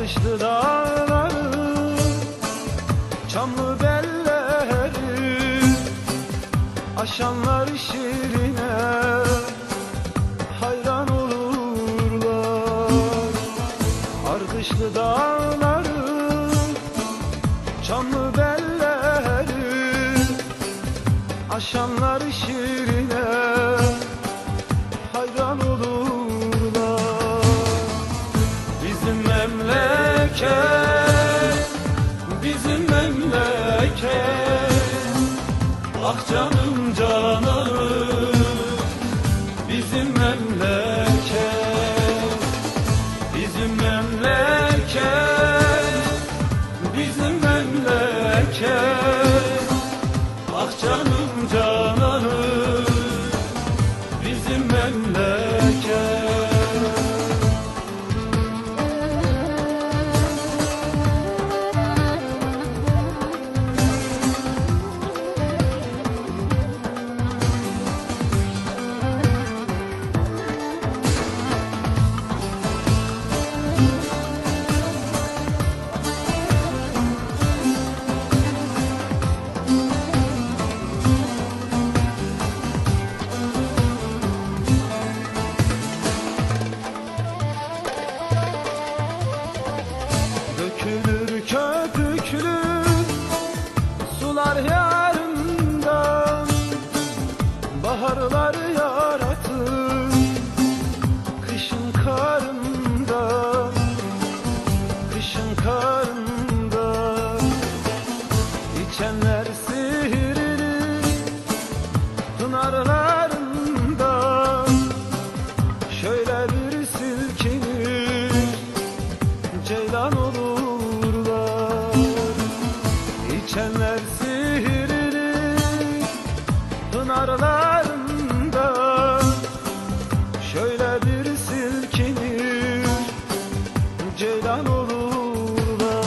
Taşlı dağları Çamlı belleri Aşanlar şirine Hayran olurlar. Ardışlı dağları Çamlı belleri Aşanlar şirine memleket, bizim memleket Ah canım pınarlarında Şöyle bir silkinir ceylan olurlar.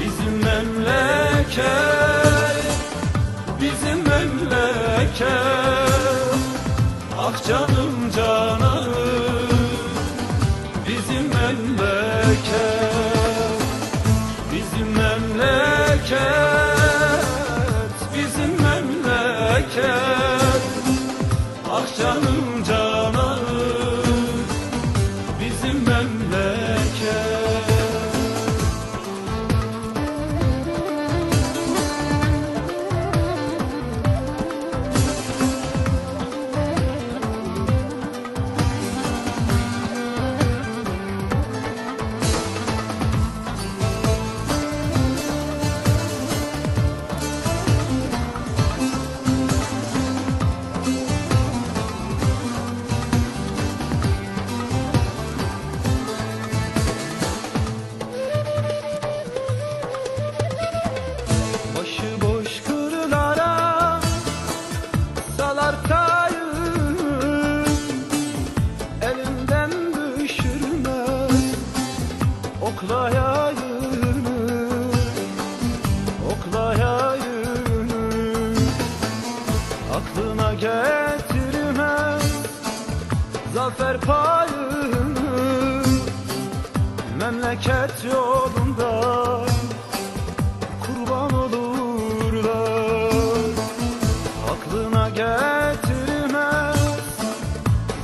Bizim memleket, bizim memleket. Ah canım cananım canım Aklına getirmez zafer payını. Memleket yolunda kurban olurlar. Aklına getirmez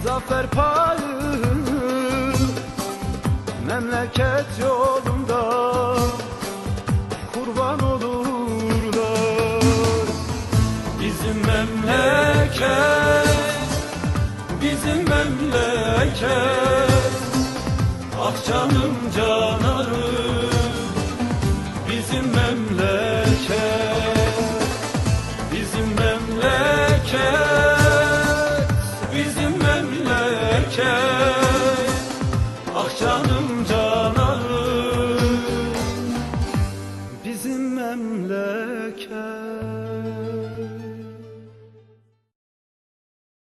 zafer payını. Memleket yolunda Bizim memleket Ah canım canarım Bizim memleket